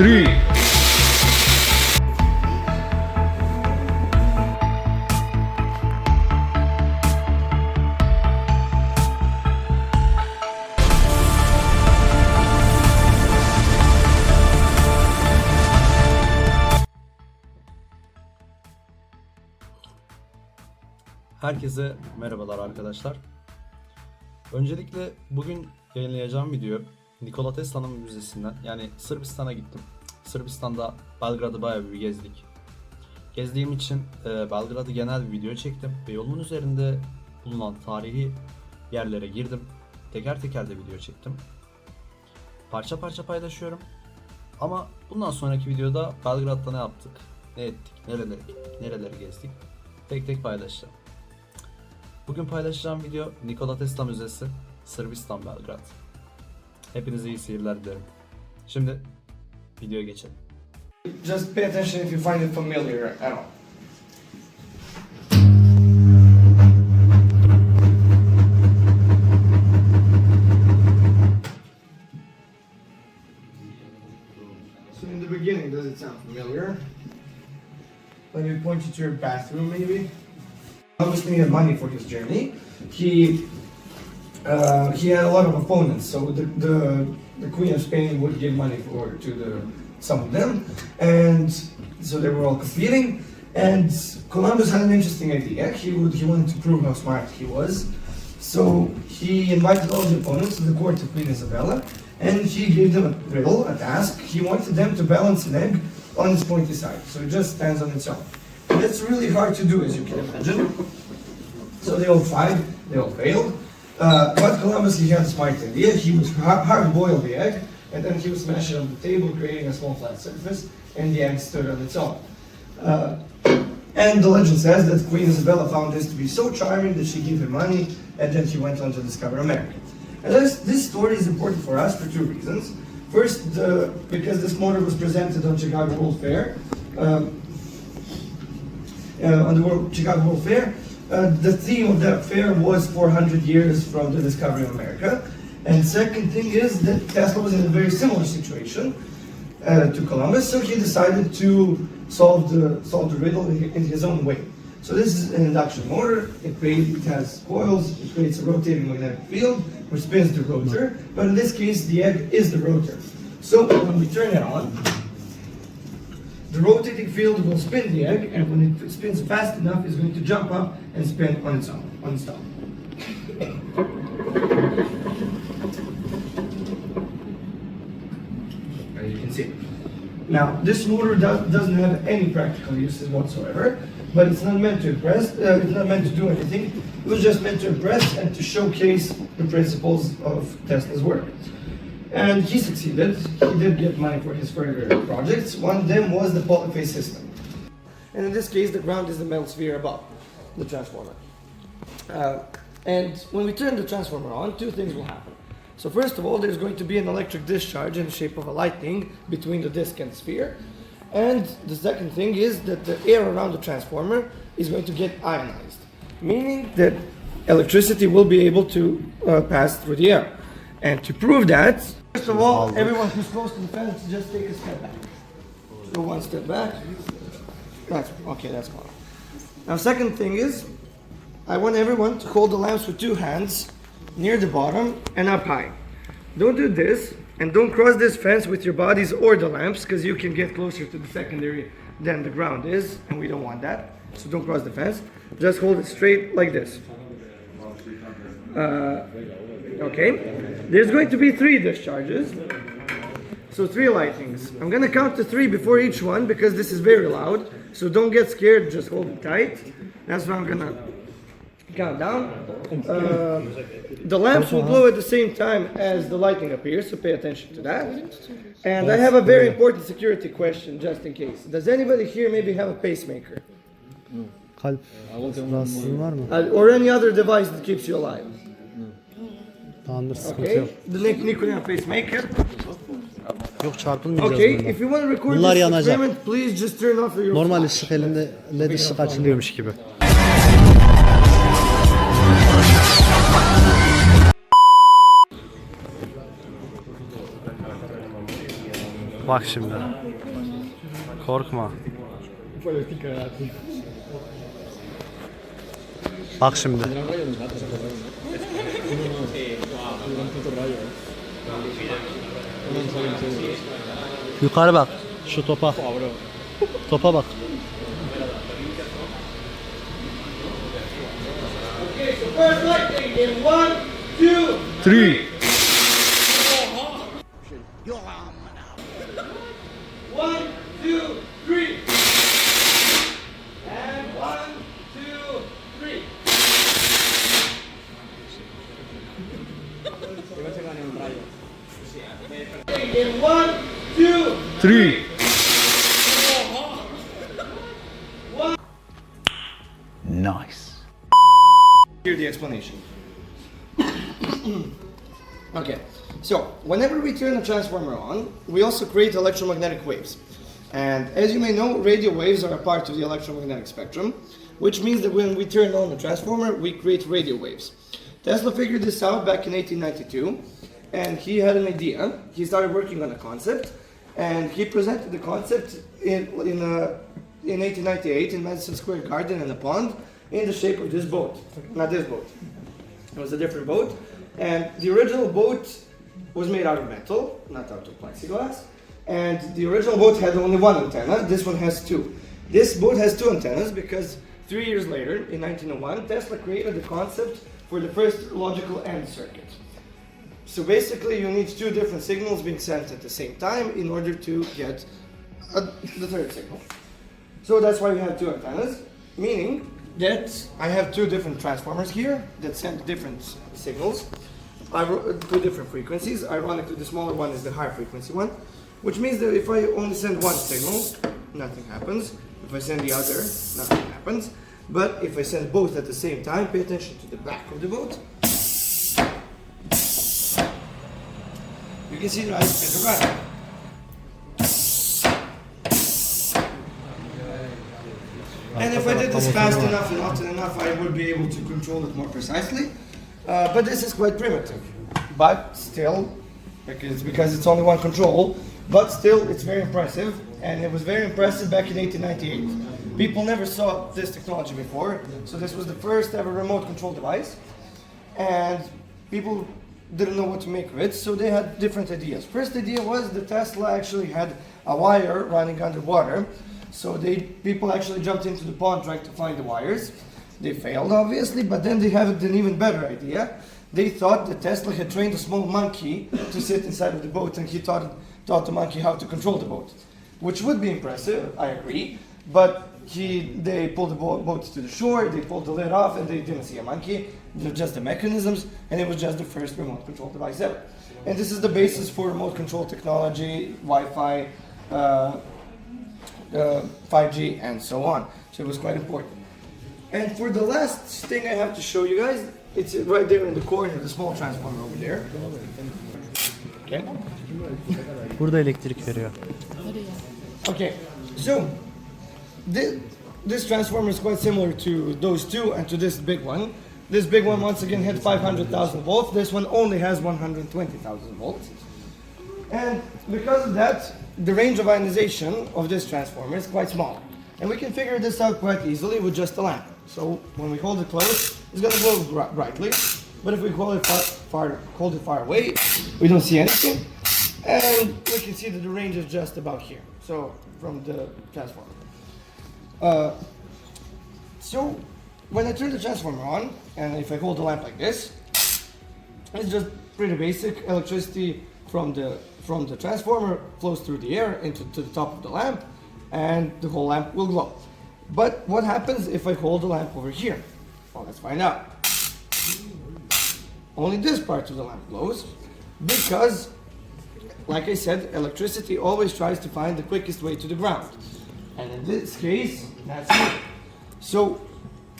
three. Herkese merhabalar arkadaşlar. Öncelikle bugün yayınlayacağım video Nikola Tesla'nın müzesinden yani Sırbistan'a gittim. Sırbistan'da Belgrad'ı bayağı bir gezdik. Gezdiğim için e, Belgrad'ı genel bir video çektim ve yolumun üzerinde bulunan tarihi yerlere girdim. Teker teker de video çektim. Parça parça paylaşıyorum. Ama bundan sonraki videoda Belgrad'da ne yaptık, ne ettik, nerelere gittik, nereleri gezdik tek tek paylaşacağım. Bugün paylaşacağım video Nikola Tesla Müzesi, Sırbistan Belgrad. Hepinize iyi seyirler dilerim. Şimdi videoya geçelim. Just pay attention if you find it familiar at all. So in the beginning, does it sound familiar? Let me point you to your bathroom, maybe. Columbus needed money for his journey. He uh, he had a lot of opponents, so the, the the Queen of Spain would give money for to the some of them, and so they were all competing. And Columbus had an interesting idea. He would he wanted to prove how smart he was, so he invited all the opponents to the court of Queen Isabella, and he gave them a riddle, a task. He wanted them to balance an egg on its pointy side, so it just stands on its own. And that's really hard to do, as you can imagine. So they all tried, they all failed. Uh, but Columbus, he had a smart idea. He would ha- hard boil the egg, and then he would smash it on the table, creating a small flat surface, and the egg stood on its own. Uh, and the legend says that Queen Isabella found this to be so charming that she gave him money, and then he went on to discover America. And this, this story is important for us for two reasons. First, because this motor was presented on Chicago World Fair. Um, uh, on the World, Chicago World Fair. Uh, the theme of that fair was 400 years from the discovery of America. And second thing is that Tesla was in a very similar situation uh, to Columbus, so he decided to solve the solve the riddle in, his own way. So this is an induction motor. It, creates, it has coils. It creates a rotating magnetic field which spins the rotor. But in this case, the egg is the rotor. So when we turn it on, the rotating field will spin the egg, and when it spins fast enough, it's going to jump up and spin on its own, on its own. As you can see. Now, this motor does, doesn't have any practical uses whatsoever, but it's not meant to impress, uh, it's not meant to do anything. It was just meant to impress and to showcase the principles of Tesla's work. And he succeeded. He did get money for his further projects. One of them was the polyphase system. And in this case, the ground is the metal sphere above the transformer. Uh, and when we turn the transformer on, two things will happen. So first of all, there's going to be an electric discharge in the shape of a lightning between the disk and sphere. And the second thing is that the air around the transformer is going to get ionized, meaning that electricity will be able to uh, pass through the air. And to prove that, first of all, everyone who's close to the fence, just take a step back. Go one step back. That's okay. That's fine. Now, second thing is, I want everyone to hold the lamps with two hands near the bottom and up high. Don't do this and don't cross this fence with your bodies or the lamps because you can get closer to the secondary than the ground is, and we don't want that. So don't cross the fence. Just hold it straight like this. Uh, okay. There's going to be three discharges. So three lightnings. I'm gonna count to three before each one because this is very loud. So don't get scared. Just hold it tight. That's what I'm gonna count down. Uh, the lamps will glow at the same time as the lightning appears. So pay attention to that. And I have a very important security question just in case. Does anybody here maybe have a pacemaker Kalp rahatsızlığın var mı? Uh, or any other device that keeps you alive? Tamamdır sıkıntı yok. Okay. The Nick Nicola pacemaker. Yok çarpılmayacağız Okay. bundan. If you want to record Bunlar this yanacak. experiment, please just turn off your Normal ışık elinde led ışık açılıyormuş gibi. Bak şimdi. Korkma. Bak şimdi. Yukarı bak. Şu topa. Topa bak. Okay, so first lightning in one, two, Three. one, two, three. And one, two, three. In one, two, Three. Hear the explanation. okay, so whenever we turn a transformer on, we also create electromagnetic waves. And as you may know, radio waves are a part of the electromagnetic spectrum, which means that when we turn on the transformer, we create radio waves. Tesla figured this out back in 1892, and he had an idea. He started working on a concept, and he presented the concept in, in, uh, in 1898 in Madison Square Garden in a pond in the shape of this boat. Not this boat. It was a different boat, and the original boat was made out of metal, not out of plexiglass. And the original boat had only one antenna. This one has two. This boat has two antennas because three years later, in 1901, Tesla created the concept for the first logical AND circuit. So basically, you need two different signals being sent at the same time in order to get a, the third signal. So that's why we have two antennas, meaning that I have two different transformers here that send different signals, two different frequencies. Ironically, the smaller one is the high frequency one, which means that if I only send one signal, nothing happens. If I send the other, nothing happens. But if I send both at the same time, pay attention to the back of the boat. You can see that I spin around. And if I did this fast enough and often enough, I would be able to control it more precisely. Uh, but this is quite primitive. But still, because, because it's only one control, but still it's very impressive. And it was very impressive back in 1898. People never saw this technology before. So this was the first ever remote control device. And people didn't know what to make of it, so they had different ideas. First idea was the Tesla actually had a wire running underwater, so they people actually jumped into the pond trying to find the wires. They failed, obviously, but then they had an even better idea. They thought that Tesla had trained a small monkey to sit inside of the boat, and he taught taught the monkey how to control the boat, which would be impressive. I agree, but he they pulled the bo- boat to the shore, they pulled the lid off, and they didn't see a monkey. They're just the mechanisms, and it was just the first remote control device ever. And this is the basis for remote control technology, Wi-Fi, uh, uh, 5G, and so on. So it was quite important. And for the last thing I have to show you guys, it's right there in the corner, the small transformer over there. Okay. Burada elektrik veriyor. Okay, so this, this transformer is quite similar to those two and to this big one. This big one once again had 500,000 volts. This one only has 120,000 volts. And because of that, the range of ionization of this transformer is quite small. And we can figure this out quite easily with just a lamp. So when we hold it close, it's gonna glow bri- brightly. But if we hold it far, far, hold it far away, we don't see anything. And we can see that the range is just about here. So from the transformer. Uh, so when I turn the transformer on, and if I hold the lamp like this, it's just pretty basic. Electricity from the from the transformer flows through the air into to the top of the lamp, and the whole lamp will glow. But what happens if I hold the lamp over here? Well, let's find out. Only this part of the lamp glows because, like I said, electricity always tries to find the quickest way to the ground. And in this case, that's me. So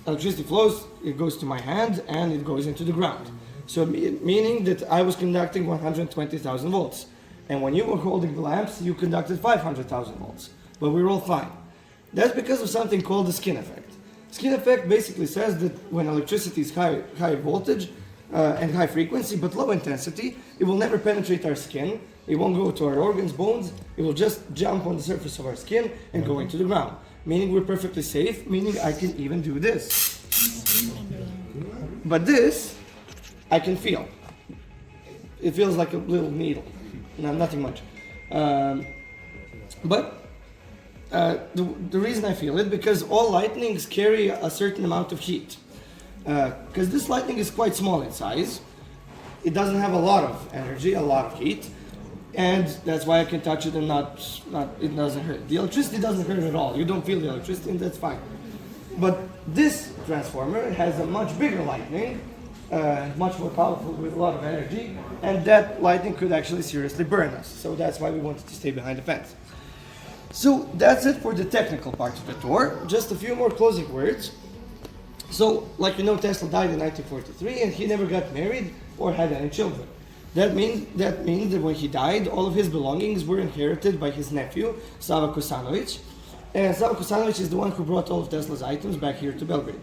electricity flows, it goes to my hand and it goes into the ground. So meaning that I was conducting 120,000 volts. And when you were holding the lamps, you conducted 500,000 volts. But we were all fine. That's because of something called the skin effect. Skin effect basically says that when electricity is high, high voltage, uh, and high frequency, but low intensity. It will never penetrate our skin. It won't go to our organs, bones. It will just jump on the surface of our skin and go into the ground. Meaning we're perfectly safe. Meaning I can even do this. But this, I can feel. It feels like a little needle. No, nothing much. Um, but uh, the, the reason I feel it because all lightnings carry a certain amount of heat. Because this lightning is quite small in size, it doesn't have a lot of energy, a lot of heat, and that's why I can touch it and not, not it doesn't hurt. The electricity doesn't hurt at all. You don't feel the electricity, and that's fine. But this transformer has a much bigger lightning, uh, much more powerful with a lot of energy, and that lightning could actually seriously burn us. So that's why we wanted to stay behind the fence. So that's it for the technical part of the tour. Just a few more closing words. So, like you know, Tesla died in 1943, and he never got married or had any children. That means that means that when he died, all of his belongings were inherited by his nephew Sava Kusanovic, and Sava Kusanovic is the one who brought all of Tesla's items back here to Belgrade.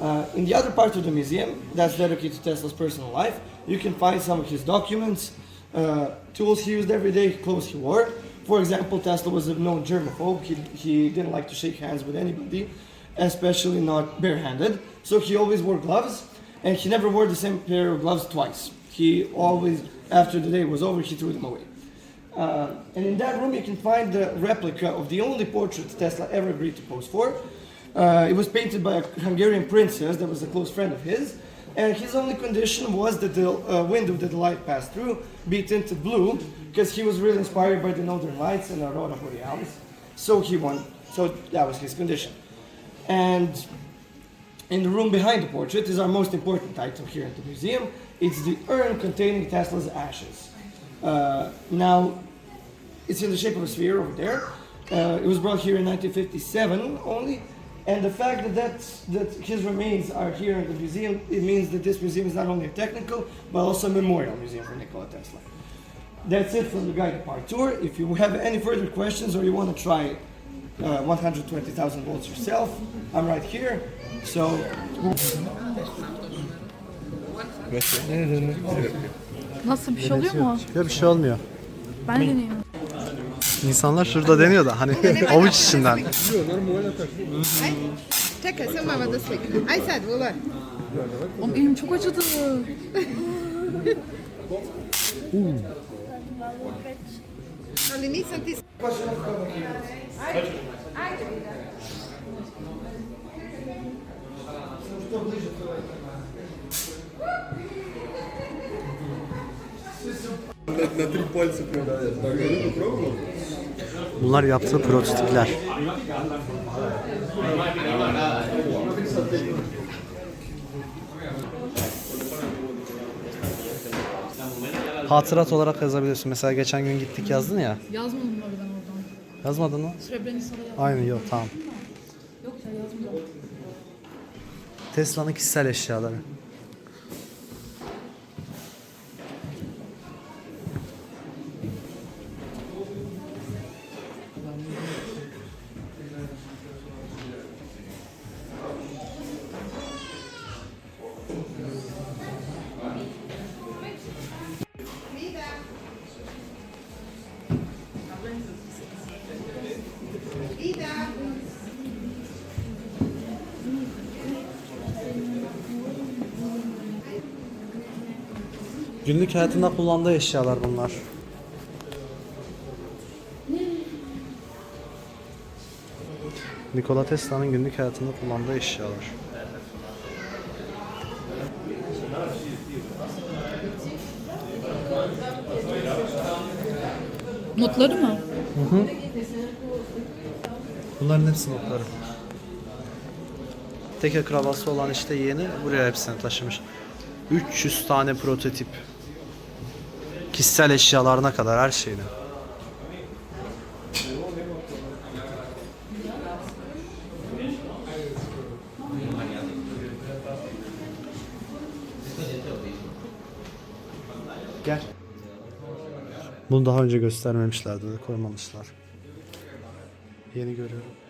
Uh, in the other part of the museum, that's dedicated to Tesla's personal life, you can find some of his documents, uh, tools he used every day, clothes he wore. For example, Tesla was a known germaphobe. He, he didn't like to shake hands with anybody, especially not barehanded. So he always wore gloves, and he never wore the same pair of gloves twice. He always, after the day was over, he threw them away. Uh, and in that room, you can find the replica of the only portrait Tesla ever agreed to pose for. Uh, it was painted by a Hungarian princess that was a close friend of his. And his only condition was that the uh, window that the light passed through be tinted blue, because he was really inspired by the Northern Lights and Aurora Borealis. So he won. So that was his condition. And in the room behind the portrait is our most important item here at the museum. It's the urn containing Tesla's ashes. Uh, now, it's in the shape of a sphere over there. Uh, it was brought here in 1957 only, and the fact that that's, that his remains are here in the museum, it means that this museum is not only a technical but also a memorial museum for Nikola Tesla. That's it from the guided part tour. If you have any further questions or you want to try uh, 120,000 volts yourself, I'm right here. So Nasıl bir şey oluyor mu? Yok bir şey olmuyor. Ben deneyeyim. İnsanlar şurada deniyor da hani avuç içinden. Czekaj, co mama do swojego. Aj, sad, Ular. Oğlum elim çok acıdı. Ale nic, ty... Thank you. Ali nisam ti... Bunlar yaptığı prototipler. Hatırat olarak yazabiliyorsun. Mesela geçen gün gittik yazdın ya. Yazmadım ben oradan. Yazmadın mı? Srebrenica'da yazdım. Aynı yok tamam. Yok ya yazmadım. Tesla'nın kişisel eşyaları. Günlük hayatında kullandığı eşyalar bunlar. Nikola Tesla'nın günlük hayatında kullandığı eşyalar. Notları mı? Bunların hepsi notları. Tek akrabası olan işte yeğeni buraya hepsini taşımış. 300 tane prototip. Kişisel eşyalarına kadar her şeyini. Bunu daha önce göstermemişlerdi koymamışlar. Yeni görüyorum.